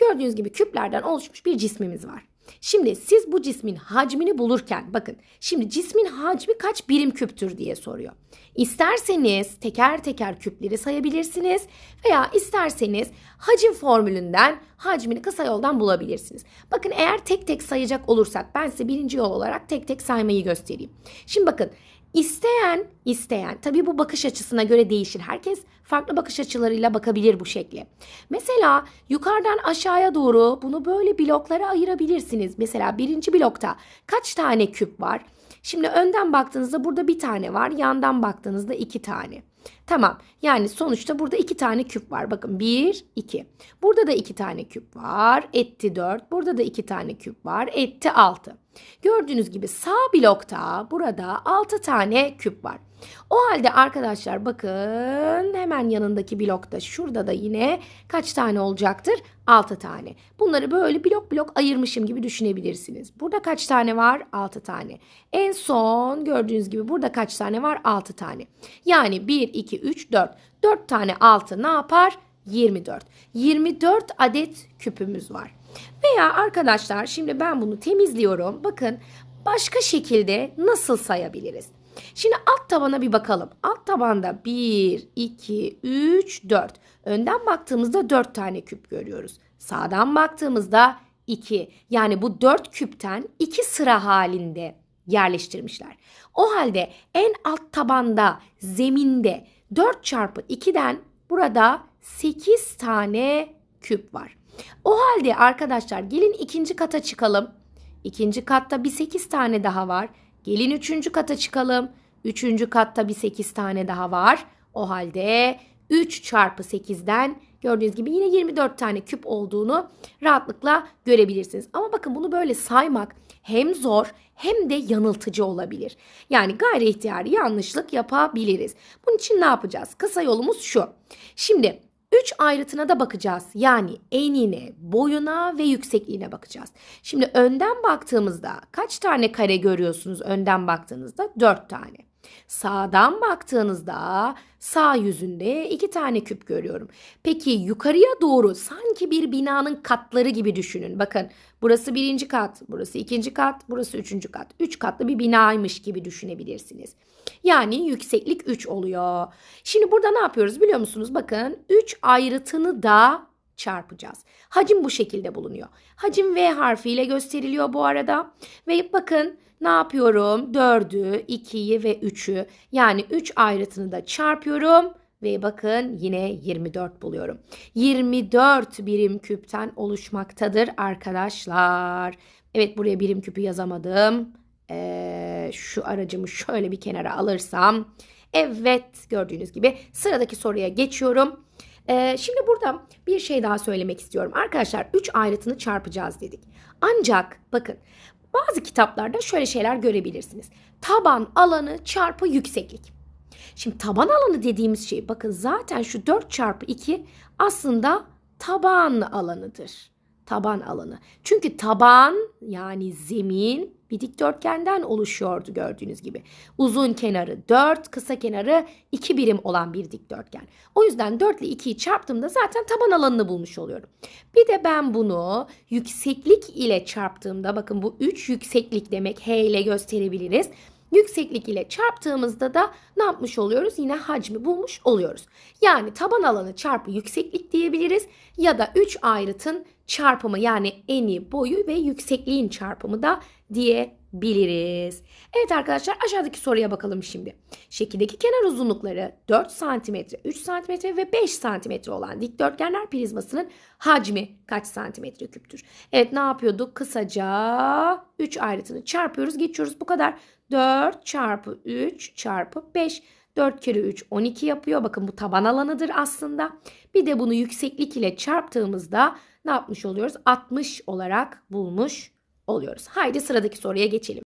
Gördüğünüz gibi küplerden oluşmuş bir cismimiz var. Şimdi siz bu cismin hacmini bulurken bakın şimdi cismin hacmi kaç birim küptür diye soruyor. İsterseniz teker teker küpleri sayabilirsiniz veya isterseniz hacim formülünden hacmini kısa yoldan bulabilirsiniz. Bakın eğer tek tek sayacak olursak ben size birinci yol olarak tek tek saymayı göstereyim. Şimdi bakın isteyen isteyen tabii bu bakış açısına göre değişir. Herkes farklı bakış açılarıyla bakabilir bu şekle. Mesela yukarıdan aşağıya doğru bunu böyle bloklara ayırabilirsiniz. Mesela birinci blokta kaç tane küp var? Şimdi önden baktığınızda burada bir tane var. Yandan baktığınızda iki tane. Tamam. Yani sonuçta burada iki tane küp var. Bakın bir, iki. Burada da iki tane küp var. Etti dört. Burada da iki tane küp var. Etti altı. Gördüğünüz gibi sağ blokta burada altı tane küp var. O halde arkadaşlar bakın hemen yanındaki blokta şurada da yine kaç tane olacaktır? 6 tane. Bunları böyle blok blok ayırmışım gibi düşünebilirsiniz. Burada kaç tane var? 6 tane. En son gördüğünüz gibi burada kaç tane var? 6 tane. Yani 1, 2, 3, 4. 4 tane 6 ne yapar? 24. 24 adet küpümüz var. Veya arkadaşlar şimdi ben bunu temizliyorum. Bakın başka şekilde nasıl sayabiliriz? Şimdi alt tabana bir bakalım. Alt tabanda 1, 2, 3, 4. Önden baktığımızda 4 tane küp görüyoruz. Sağdan baktığımızda 2. Yani bu 4 küpten 2 sıra halinde yerleştirmişler. O halde en alt tabanda zeminde 4 çarpı 2'den burada 8 tane küp var. O halde arkadaşlar gelin ikinci kata çıkalım. İkinci katta bir 8 tane daha var. Gelin üçüncü kata çıkalım. Üçüncü katta bir 8 tane daha var. O halde 3 çarpı 8'den gördüğünüz gibi yine 24 tane küp olduğunu rahatlıkla görebilirsiniz. Ama bakın bunu böyle saymak hem zor hem de yanıltıcı olabilir. Yani gayri ihtiyari yanlışlık yapabiliriz. Bunun için ne yapacağız? Kısa yolumuz şu. Şimdi 3 ayrıtına da bakacağız. Yani enine, boyuna ve yüksekliğine bakacağız. Şimdi önden baktığımızda kaç tane kare görüyorsunuz önden baktığınızda? 4 tane. Sağdan baktığınızda sağ yüzünde iki tane küp görüyorum. Peki yukarıya doğru sanki bir binanın katları gibi düşünün. Bakın burası birinci kat, burası ikinci kat, burası üçüncü kat. Üç katlı bir binaymış gibi düşünebilirsiniz. Yani yükseklik 3 oluyor. Şimdi burada ne yapıyoruz biliyor musunuz? Bakın 3 ayrıtını da çarpacağız. Hacim bu şekilde bulunuyor. Hacim V harfiyle gösteriliyor bu arada. Ve bakın ne yapıyorum? 4'ü, 2'yi ve 3'ü yani 3 ayrıtını da çarpıyorum. Ve bakın yine 24 buluyorum. 24 birim küpten oluşmaktadır arkadaşlar. Evet buraya birim küpü yazamadım. Ee, şu aracımı şöyle bir kenara alırsam. Evet gördüğünüz gibi sıradaki soruya geçiyorum. Ee, şimdi burada bir şey daha söylemek istiyorum. Arkadaşlar 3 ayrıtını çarpacağız dedik. Ancak bakın bazı kitaplarda şöyle şeyler görebilirsiniz. Taban alanı çarpı yükseklik. Şimdi taban alanı dediğimiz şey bakın zaten şu 4 çarpı 2 aslında taban alanıdır. Taban alanı. Çünkü taban yani zemin bir dikdörtgenden oluşuyordu gördüğünüz gibi. Uzun kenarı 4, kısa kenarı 2 birim olan bir dikdörtgen. O yüzden 4 ile 2'yi çarptığımda zaten taban alanını bulmuş oluyorum. Bir de ben bunu yükseklik ile çarptığımda bakın bu 3 yükseklik demek H ile gösterebiliriz. Yükseklik ile çarptığımızda da ne yapmış oluyoruz? Yine hacmi bulmuş oluyoruz. Yani taban alanı çarpı yükseklik diyebiliriz ya da 3 ayrıtın çarpımı yani eni, boyu ve yüksekliğin çarpımı da diyebiliriz. Evet arkadaşlar aşağıdaki soruya bakalım şimdi. Şekildeki kenar uzunlukları 4 cm, 3 cm ve 5 cm olan dikdörtgenler prizmasının hacmi kaç santimetre küptür? Evet ne yapıyorduk? Kısaca 3 ayrıtını çarpıyoruz geçiyoruz bu kadar. 4 çarpı 3 çarpı 5 4 kere 3 12 yapıyor. Bakın bu taban alanıdır aslında. Bir de bunu yükseklik ile çarptığımızda ne yapmış oluyoruz? 60 olarak bulmuş oluyoruz. Haydi sıradaki soruya geçelim.